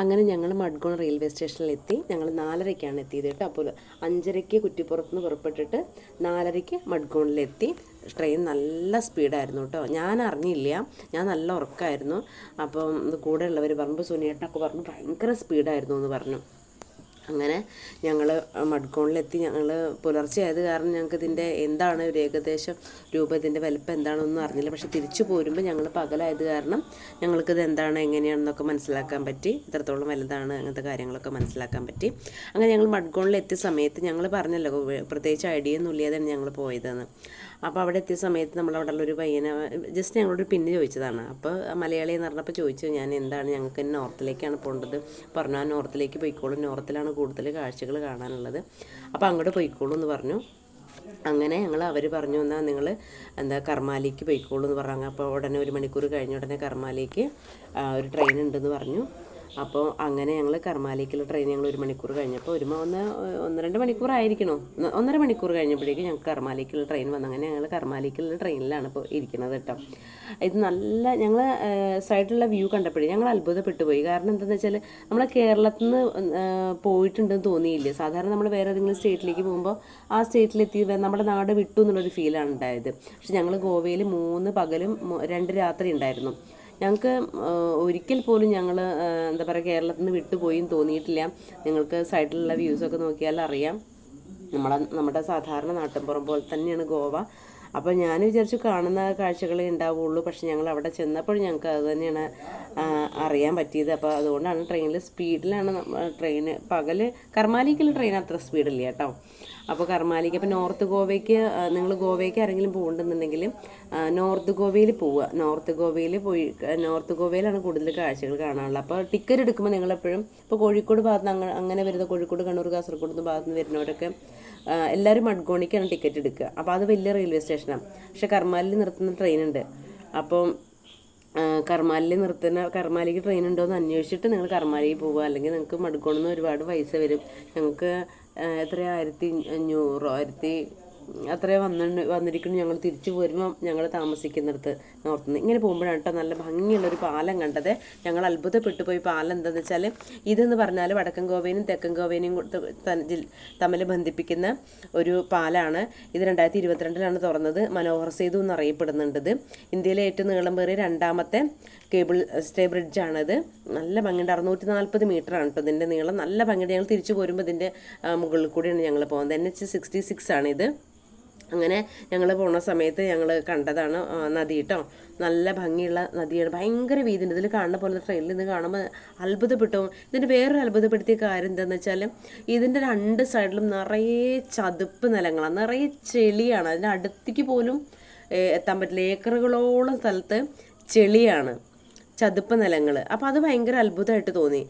അങ്ങനെ ഞങ്ങൾ മഡ്ഗോൺ റെയിൽവേ സ്റ്റേഷനിലെത്തി. ഞങ്ങൾ നാലരയ്ക്കാണ് എത്തിയത് കേട്ടോ. അപ്പോൾ അഞ്ചരയ്ക്ക് കുറ്റിപ്പുറത്ത് നിന്ന് പുറപ്പെട്ടിട്ട് നാലരയ്ക്ക് മഡ്ഗോണിലെത്തി ട്രെയിൻ നല്ല സ്പീഡായിരുന്നു കേട്ടോ. ഞാൻ അറിഞ്ഞില്ല. ഞാൻ നല്ല ഉറക്കമായിരുന്നു അപ്പം കൂടെയുള്ളവർ പറഞ്ഞു സുനിയേട്ടനൊക്കെ പറഞ്ഞു ഭയങ്കര സ്പീഡായിരുന്നു എന്ന് പറഞ്ഞു. അങ്ങനെ ഞങ്ങൾ മഡ്കോണിലെത്തി ഞങ്ങൾ പുലർച്ചെ ആയത് കാരണം ഞങ്ങൾക്ക് ഇതിന്റെ എന്താണ് ഒരു ഏകദേശം രൂപ ഇതിന്റെ വലിപ്പം എന്താണെന്നൊന്നും അറിഞ്ഞില്ല. പക്ഷേ തിരിച്ചു പോരുമ്പോൾ ഞങ്ങൾ പകലായത് കാരണം ഞങ്ങൾക്കിത് എന്താണ് എങ്ങനെയാണെന്നൊക്കെ മനസ്സിലാക്കാൻ പറ്റി. ഇത്രത്തോളം വലുതാണ് അങ്ങനത്തെ കാര്യങ്ങളൊക്കെ മനസ്സിലാക്കാൻ പറ്റി. അങ്ങനെ ഞങ്ങൾ മഡ്കോണിലെത്തിയ സമയത്ത് ഞങ്ങൾ പറഞ്ഞല്ലോ പ്രത്യേകിച്ച് ഐഡിയ ഇല്ലാതെയാണ് ഞങ്ങൾ പോയതെന്ന്. അപ്പോൾ അവിടെ എത്തിയ സമയത്ത് നമ്മൾ അവിടെ ഉള്ളൊരു പയ്യനെ ജസ്റ്റ് ഞങ്ങളോട് പിന്നെ ചോദിച്ചതാണ്. അപ്പോൾ മലയാളി എന്ന് പറഞ്ഞപ്പോൾ ചോദിച്ചു ഞാൻ എന്താണ് ഞങ്ങൾക്ക് നോർത്തിലേക്കാണ് പോകേണ്ടത് പറഞ്ഞു ആ നോർത്തിലേക്ക് പോയിക്കോളും. നോർത്തിലാണ് കൂടുതൽ കാഴ്ചകൾ കാണാനുള്ളത്. അപ്പോൾ അങ്ങോട്ട് പോയിക്കോളൂ എന്ന് പറഞ്ഞു. അങ്ങനെ ഞങ്ങൾ അവർ പറഞ്ഞു എന്നാൽ നിങ്ങൾ എന്താ കർമാലിക്ക് പോയിക്കോളൂ എന്ന് പറഞ്ഞു. അപ്പോൾ ഉടനെ ഒരു മണിക്കൂർ കഴിഞ്ഞ ഉടനെ കർമാലിക്ക് ഒരു ട്രെയിൻ ഉണ്ടെന്ന് പറഞ്ഞു. അപ്പോൾ അങ്ങനെ ഞങ്ങൾ കർമാലിക്കുള്ള ട്രെയിൻ ഞങ്ങൾ ഒരു മണിക്കൂർ കഴിഞ്ഞപ്പോൾ ഒരു ഒന്ന് ഒന്ന് രണ്ട് മണിക്കൂർ ആയിരിക്കണോ. ഒന്നര മണിക്കൂർ കഴിഞ്ഞപ്പോഴേക്കും ഞങ്ങൾക്ക് കർമാലിക്കുള്ള ട്രെയിൻ വന്നു. അങ്ങനെ ഞങ്ങൾ കർമാലിക്കുള്ള ട്രെയിനിലാണ് ഇപ്പോൾ ഇരിക്കുന്നത് കേട്ടോ. ഇത് നല്ല ഞങ്ങൾ സൈഡിലുള്ള വ്യൂ കണ്ടപ്പോഴേ ഞങ്ങൾ അത്ഭുതപ്പെട്ടു പോയി. കാരണം എന്താണെന്ന് വെച്ചാൽ നമ്മൾ കേരളത്തിൽ നിന്ന് പോയിട്ടുണ്ടെന്ന് തോന്നിയില്ല? സാധാരണ നമ്മൾ വേറെ ഏതെങ്കിലും സ്റ്റേറ്റിലേക്ക് പോകുമ്പോൾ ആ സ്റ്റേറ്റിലെത്തി നമ്മുടെ നാട് വിട്ടു എന്നുള്ളൊരു ഫീലാണ് ഉണ്ടായത്. പക്ഷെ ഞങ്ങൾ ഗോവയിൽ മൂന്ന് പകലും രണ്ട് രാത്രി ഉണ്ടായിരുന്നു. ഞങ്ങൾക്ക് ഒരിക്കൽ പോലും ഞങ്ങൾ എന്താ പറയുക കേരളത്തിൽ നിന്ന് വിട്ടുപോയും തോന്നിയിട്ടില്ല. നിങ്ങൾക്ക് സൈഡിലുള്ള വ്യൂസൊക്കെ നോക്കിയാൽ അറിയാം. നമ്മളെ നമ്മുടെ സാധാരണ നാട്ടിൻപുറം പോലെ തന്നെയാണ് ഗോവ. അപ്പോൾ ഞാൻ വിചാരിച്ചു കാണുന്ന കാഴ്ചകളെ ഉണ്ടാവുള്ളൂ. പക്ഷെ ഞങ്ങൾ അവിടെ ചെന്നപ്പോൾ ഞങ്ങൾക്ക് അത് തന്നെയാണ് അറിയാൻ പറ്റിയത്. അപ്പോൾ അതുകൊണ്ടാണ് ട്രെയിനിൽ സ്പീഡിലാണ് ട്രെയിൻ പകൽ കർമാലിക്കുള്ള ട്രെയിൻ അത്ര സ്പീഡില്ല കേട്ടോ. അപ്പോൾ കർമാലിക്ക് അപ്പോൾ നോർത്ത് ഗോവയ്ക്ക് നിങ്ങൾ ഗോവയ്ക്ക് ആരെങ്കിലും പോകുന്നുണ്ടെന്നുണ്ടെങ്കിൽ നോർത്ത് ഗോവയിൽ പോവുക. നോർത്ത് ഗോവയിൽ പോയി നോർത്ത് ഗോവയിലാണ് കൂടുതൽ കാഴ്ചകൾ കാണാനുള്ളത്. അപ്പോൾ ടിക്കറ്റ് എടുക്കുമ്പോൾ നിങ്ങളെപ്പോഴും ഇപ്പോൾ കോഴിക്കോട് ഭാഗത്ത് അങ്ങനെ വരുന്ന കോഴിക്കോട് കണ്ണൂർ കാസർഗോഡ് ഭാഗത്ത് നിന്ന് വരുന്നവരൊക്കെ എല്ലാവരും മഡ്ഗോണിക്കാണ് ടിക്കറ്റ് എടുക്കുക. അപ്പോൾ അത് വലിയ റെയിൽവേ സ്റ്റേഷനാണ് പക്ഷേ കർമാലിൽ നിർത്തുന്ന ട്രെയിൻ ഉണ്ട്. അപ്പോൾ കർമാലിൽ നിർത്തുന്ന കർമാലിക്ക് ട്രെയിൻ ഉണ്ടോ എന്ന് അന്വേഷിച്ചിട്ട് നിങ്ങൾ കർമാലിയിൽ പോവുക. അല്ലെങ്കിൽ നിങ്ങൾക്ക് മടുക്കോണിൽ ഒരുപാട് പൈസ വരും. ഞങ്ങൾക്ക് എത്ര ആയിരത്തി അഞ്ഞൂറോ? ആയിരത്തി അത്രേ വന്നിട്ട് വന്നിരിക്കുന്നു. ഞങ്ങൾ തിരിച്ചു വരുമ്പോൾ ഞങ്ങൾ താമസിക്കുന്നിടത്ത് നോർത്ത് നിന്ന് ഇങ്ങനെ പോകുമ്പോഴാണ് കേട്ടോ നല്ല ഭംഗിയുള്ളൊരു പാലം കണ്ടത്. ഞങ്ങൾ അത്ഭുതപ്പെട്ടു പോയി പാലം എന്താണെന്ന് വെച്ചാൽ ഇതെന്ന് പറഞ്ഞാൽ വടക്കൻ ഗോവേനും തെക്കൻ ഗോവേനും തമ്മിൽ ബന്ധിപ്പിക്കുന്ന ഒരു പാലാണ് ഇത് രണ്ടായിരത്തി ഇരുപത്തിരണ്ടിലാണ് തുറന്നത്. മനോഹർ സേതു എന്നറിയപ്പെടുന്നുണ്ട് ഇന്ത്യയിലെ ഏറ്റവും നീളം പേറിയ രണ്ടാമത്തെ കേബിൾ സ്റ്റേ ബ്രിഡ്ജാണിത്. നല്ല ഭംഗിയുണ്ട്. അറുന്നൂറ്റി നാൽപ്പത് മീറ്ററാണ് കേട്ടോ ഇതിന്റെ നീളം. നല്ല ഭംഗിയുണ്ട്. ഞങ്ങൾ തിരിച്ചു പോരുമ്പോൾ ഇതിന്റെ മുകളിൽ കൂടിയാണ് ഞങ്ങൾ പോകുന്നത്. എൻ എച്ച് സിക്സ്റ്റി സിക്സ് ആണിത്. അങ്ങനെ ഞങ്ങൾ പോണ സമയത്ത് ഞങ്ങൾ കണ്ടതാണ് നദി കേട്ടോ നല്ല ഭംഗിയുള്ള നദിയാണ്. ഭയങ്കര വീതിയുണ്ട്. ഇതിൽ കാണുന്ന പോലെ ട്രെയിനിൽ നിന്ന് കാണുമ്പോൾ അത്ഭുതപ്പെട്ടു. ഇതിന്റെ വേറൊരു അത്ഭുതപ്പെടുത്തിയ കാര്യം എന്താണെന്ന് വെച്ചാൽ ഇതിന്റെ രണ്ട് സൈഡിലും നിറയെ ചതുപ്പ് നിലങ്ങളാണ് നിറയെ ചെളിയാണ്. അതിന്റെ അടുത്തേക്ക് പോലും എത്താൻ പറ്റില്ല. ഏക്കറുകളോളം സ്ഥലത്ത് ചെളിയാണ്. ചതുപ്പ് നിലങ്ങൾ അപ്പോൾ അത് ഭയങ്കര അത്ഭുതമായിട്ട് തോന്നി.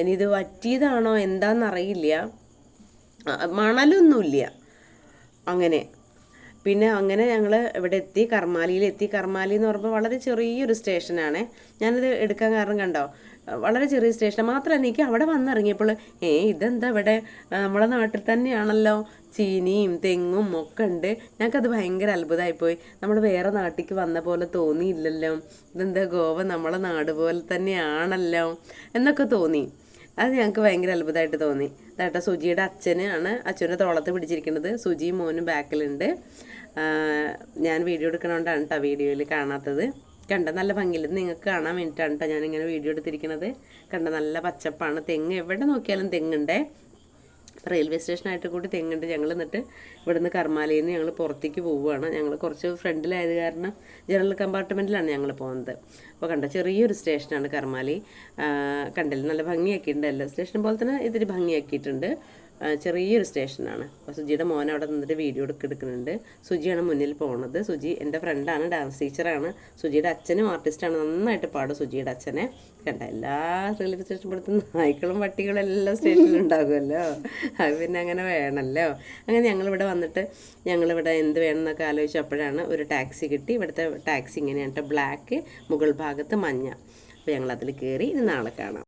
ഇനി ഇത് വറ്റിയതാണോ എന്താണെന്നറിയില്ല മണലൊന്നുമില്ല. അങ്ങനെ. പിന്നെ അങ്ങനെ ഞങ്ങൾ ഇവിടെ എത്തി കർമാലിയിൽ എത്തി കർമാലി എന്ന് പറയുമ്പോൾ വളരെ ചെറിയൊരു സ്റ്റേഷനാണ്. ഞാനിത് എടുക്കാൻ കാരണം കണ്ടോ? വളരെ ചെറിയ സ്റ്റേഷൻ മാത്രമല്ല എനിക്ക് അവിടെ വന്നിറങ്ങിയപ്പോൾ ഏ ഇതെന്താ ഇവിടെ? നമ്മളെ നാട്ടിൽ തന്നെയാണല്ലോ. ചീനിയും തെങ്ങും ഒക്കെ ഉണ്ട്. ഞങ്ങൾക്കത് ഭയങ്കര അത്ഭുതമായിപ്പോയി നമ്മൾ വേറെ നാട്ടിലേക്ക് വന്ന പോലെ തോന്നിയില്ലല്ലോ. ഇതെന്താ ഗോവ നമ്മളെ നാട് പോലെ തന്നെയാണല്ലോ എന്നൊക്കെ തോന്നി. അത് ഞങ്ങൾക്ക് ഭയങ്കര അത്ഭുതമായിട്ട് തോന്നി. കേട്ടോ സുജിയുടെ അച്ഛനാണ് അച്ഛന്റെ തോളത്ത് പിടിച്ചിരിക്കുന്നത്. സുജിയും മോനും ബാക്കിലുണ്ട്. ഞാൻ വീഡിയോ എടുക്കണോണ്ടാണ് കേട്ടോ വീഡിയോയിൽ കാണാത്തത്. കണ്ട നല്ല ഭംഗിയിൽ നിങ്ങൾക്ക് കാണാൻ വേണ്ടിയിട്ടാണ് കേട്ടോ ഞാനിങ്ങനെ വീഡിയോ എടുത്തിരിക്കുന്നത് കണ്ട നല്ല പച്ചപ്പാണ്. തെങ്ങ് എവിടെ നോക്കിയാലും തെങ്ങുണ്ടേ. റെയിൽവേ സ്റ്റേഷനായിട്ട് കൂടി തെങ്ങുണ്ട്. ഞങ്ങൾ എന്നിട്ട് ഇവിടുന്ന് കർമാലയിൽ നിന്ന് ഞങ്ങൾ പുറത്തേക്ക് പോവുകയാണ് ഞങ്ങൾ കുറച്ച് ഫ്രണ്ടിലായത് കാരണം ജനറൽ കമ്പാർട്ട്മെന്റിലാണ് ഞങ്ങൾ പോകുന്നത്. അപ്പോൾ കണ്ട ചെറിയൊരു സ്റ്റേഷനാണ് കർമാലി. കണ്ടില്ല? നല്ല ഭംഗിയാക്കിയിട്ടുണ്ട്. എല്ലാ സ്റ്റേഷൻ പോലെ തന്നെ ഇതിന് ഭംഗിയാക്കിയിട്ടുണ്ട്. ചെറിയൊരു സ്റ്റേഷനാണ്. അപ്പോൾ സുജിയുടെ മോൻ അവിടെ നിന്നിട്ട് വീഡിയോ എടുക്കുന്നുണ്ട്. സുജിയാണ് മുന്നിൽ പോകുന്നത് സുജി എന്റെ ഫ്രണ്ടാണ് ഡാൻസ് ടീച്ചറാണ് സുജിയുടെ അച്ഛനും ആർട്ടിസ്റ്റാണ് നന്നായിട്ട് പാടും സുജിയുടെ അച്ഛനെ. കണ്ട എല്ലാ റെയിൽവേ സ്റ്റേഷൻ പെടുത്തുന്ന നായ്ക്കളും പട്ടികളും എല്ലാ സ്റ്റേഷനിലും ഉണ്ടാകുമല്ലോ അത് പിന്നെ അങ്ങനെ വേണമല്ലോ. അങ്ങനെ ഞങ്ങളിവിടെ വന്നിട്ട് ഞങ്ങളിവിടെ എന്ത് വേണമെന്നൊക്കെ ആലോചിച്ചപ്പോഴാണ് ഒരു ടാക്സി കിട്ടി. ഇവിടുത്തെ ടാക്സി ഇങ്ങനെയാണ് ബ്ലാക്ക് മുകൾ ഭാഗത്ത് മഞ്ഞ. അപ്പോൾ ഞങ്ങളതിൽ കയറി ഇനി നാളെ കാണാം.